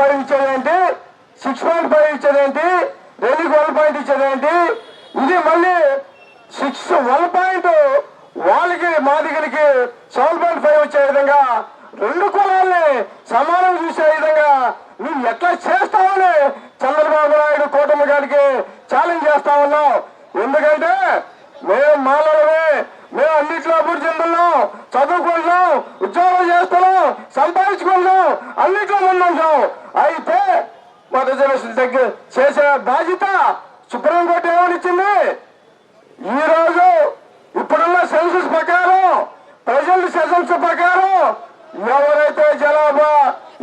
Five ఇచ్చేదేంటి six point five ఇచ్చేదేంటి? రెండుకి వన్ పాయింట్ ఇచ్చేదేంటి? ఇది మళ్ళీ సిక్స్ వన్ పాయింట్ వాళ్ళకి మాదిగలకి సెవెన్ పాయింట్ ఫైవ్ వచ్చే విధంగా రెండు కులాల్ని సమానం చూసే విధంగా నువ్వు ఎట్లా చేస్తావని చంద్రబాబు నాయుడు కూటమి గారికి ఛాలెంజ్ చేస్తా ఉన్నాం ఎందుకంటే మేము మాలవే మేము అన్నింటిలో అభివృద్ధి చెందున్నాం చదువుకుంటున్నాం ఉద్యోగం చేస్తున్నాం సంపాదించుకుంటున్నాం అన్నిట్లో ముందుంటాం అయితే మా దగ్గర చేసే బాధ్యత సుప్రీంకోర్టు ఏమనిచ్చింది ఇచ్చింది? ఈ రోజు ఇప్పుడున్న సెన్సస్ ప్రకారం ప్రజెంట్ సెషన్స్ ప్రకారం ఎవరైతే జనాభా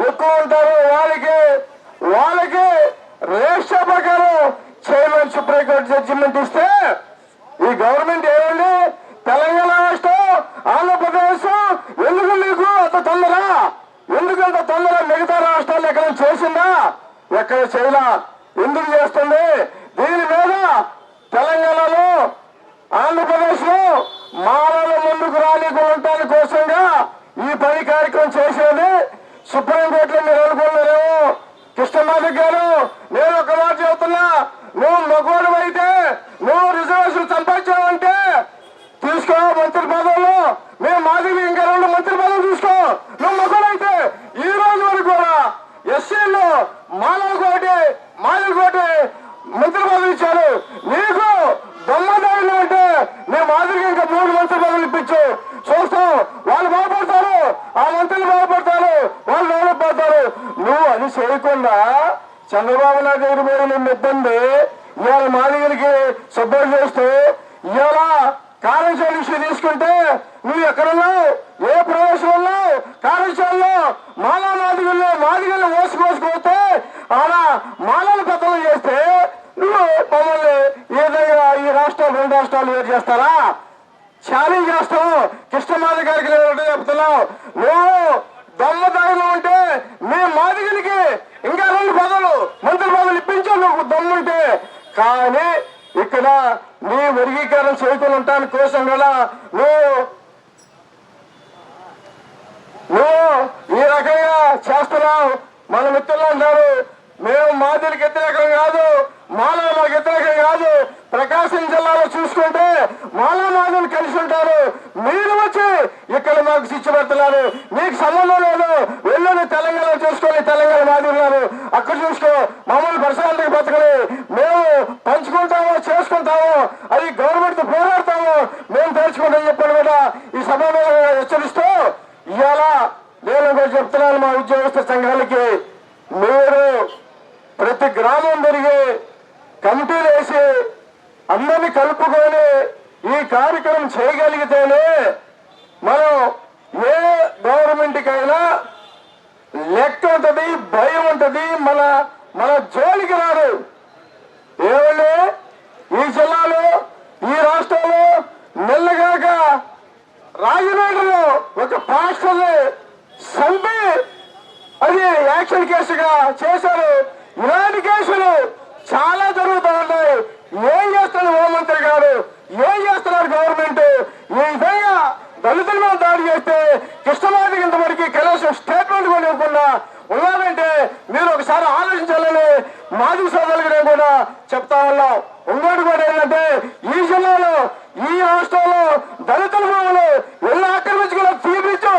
ఎక్కువ ఉంటారో వాళ్ళకి వాళ్ళకి రేష ప్రకారం చైర్మన్ సుప్రీంకోర్టు జడ్జిమెంట్ ఇస్తే ఈ గవర్నమెంట్ ఏమండి తెలంగాణ రాష్ట్రం ఆంధ్రప్రదేశ్ ఎందుకు నీకు అంత తొందర ఎందుకు అంత తొందర మిగతా ఎక్కడ చేసిందా ఎక్కడ చేయలా ఎందుకు చేస్తుంది? దీని మీద తెలంగాణలో ఆంధ్రప్రదేశ్లో మానవుల ముందుకు రానికు కోసంగా ఈ పని కార్యక్రమం చేసేది సుప్రీంకోర్టులో మీరు అనుకున్నారేమో కృష్ణమాధవ్ గారు నేను ఒక మాట చెబుతున్నా. నువ్వు మగోడు అయితే నువ్వు రిజర్వేషన్ సంపాదించావంటే తీసుకో మంత్రి పదవులు. మేము మాధవి ఇంకా రెండు మంత్రి పదవులు తీసుకో. నువ్వు మగోడు అయితే ఈ రోజు వరకు కూడా ఎస్సీలు మానవులు కోటి మానవులు కోటి మంత్రి పదవి ఇచ్చారు. నీకు దమ్మదారులు అంటే నీ మాదిరిగా ఇంకా మూడు మంత్రి పదవులు ఇప్పించు. చూస్తాం. వాళ్ళు బాగుపడతారు ఆ మంత్రులు బాగుపడతారు వాళ్ళు డెవలప్ నువ్వు అది చేయకుండా చంద్రబాబు నాయుడు దగ్గర పోయి నిన్ను ఇబ్బంది. ఇవాళ మాదిగలకి సపోర్ట్ చేస్తూ ఇవాళ కార్యశాల ఇష్యూ తీసుకుంటే నువ్వు ఎక్కడున్నావు? ఏ ప్రవేశం ఉన్నావు? కార్యశాలలో మాదిగల్లో మాదిగల్లో మోసుకోసుకుపోతే అలా మాలలు పెద్దలు చేస్తే నువ్వు మమ్మల్ని ఈ విధంగా ఈ రాష్ట్రాలు రెండు రాష్ట్రాలు వేరు చేస్తారా? ఛాలెంజ్ చేస్తావు కృష్ణమాధ గారికి లేదంటే చెప్తున్నావు. నువ్వు దమ్మ ధైర్యం ఉంటే మీ మాదిగలికి ఇంకా రెండు పదవులు మంత్రి పదవులు ఇప్పించావు నువ్వు దమ్ముంటే కానీ ఇక్కడ నీ వర్గీకరణ చేయకుండా ఉండటానికి కోసం కూడా నువ్వు నువ్వు ఈ రకంగా చేస్తున్నావు. మన మిత్రులు అంటారు మేము మాదిరికి వ్యతిరేకం కాదు మాలా మాకు వ్యతిరేకం కాదు. ప్రకాశం జిల్లాలో చూసుకుంటే వాళ్ళ మాదిలు కలిసి ఉంటారు. మీరు వచ్చి ఇక్కడ మాకు శిక్షపెడుతున్నారు మీకు సంబంధం లేదు. వెళ్ళని తెలంగాణ చూసుకొని తెలంగాణ మాదిరిన్నారు అక్కడ చూసుకో మమ్మల్ని ప్రశాంతంగా బతకని మేము పంచుకుంటాము చేసుకుంటాము అది గవర్నమెంట్ పోరాడతాము మేము తెలుసుకుంటాం చెప్పాను కూడా ఈ సమయంలో హెచ్చరిస్తూ ఇవాళ నేను కూడా చెప్తున్నాను మా ఉద్యోగస్థ సంఘాలకి మీరు ప్రతి గ్రామం తిరిగి కమిటీలు వేసి అందరినీ కలుపుకొని ఈ కార్యక్రమం చేయగలిగితేనే మనం ఏ గవర్నమెంట్కైనా లెక్క ఉంటుంది భయం ఉంటుంది మన మన జోలికి రారు ఏమంటే ఈ జిల్లాలో ఈ రాష్ట్రంలో మెల్లగాక రాజమండ్రిలో ఒక పాస్టర్ని చంపి అది యాక్షన్ కేసుగా చేశారు. ఇలాంటి కేసులు చాలా జరుగుతూ ఉన్నాయి. ఏం చేస్తున్నారు హోంమంత్రి గారు? ఏం చేస్తున్నారు గవర్నమెంట్? ఈ విధంగా దళితుల మీద దాడి చేస్తే కృష్ణమాదికి ఇంతవరకు కనీసం స్టేట్మెంట్ కూడా ఇవ్వకుండా ఉన్నారంటే మీరు ఒకసారి ఆలోచించాలని మాజీ సోదరులకు నేను కూడా చెప్తా ఉన్నాం. ఇంకోటి కూడా ఏంటంటే ఈ జిల్లాలో ఈ రాష్ట్రంలో దళితుల భూములు ఎన్ని ఆక్రమించుకున్నా చూపించు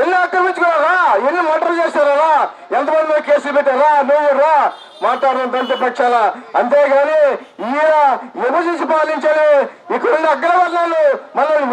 ఎన్ని ఆక్రమించుకున్నారా ఎన్ని మర్డర్ చేశారా ఎంతమంది కేసులు పెట్టారా? నువ్వు రా. మాట్లాడడం దంత పక్షాల అంతేగాని ఈయన విభజించి పాలించాలి. ఇక్కడున్న అగ్రవర్ణాలు మనల్ని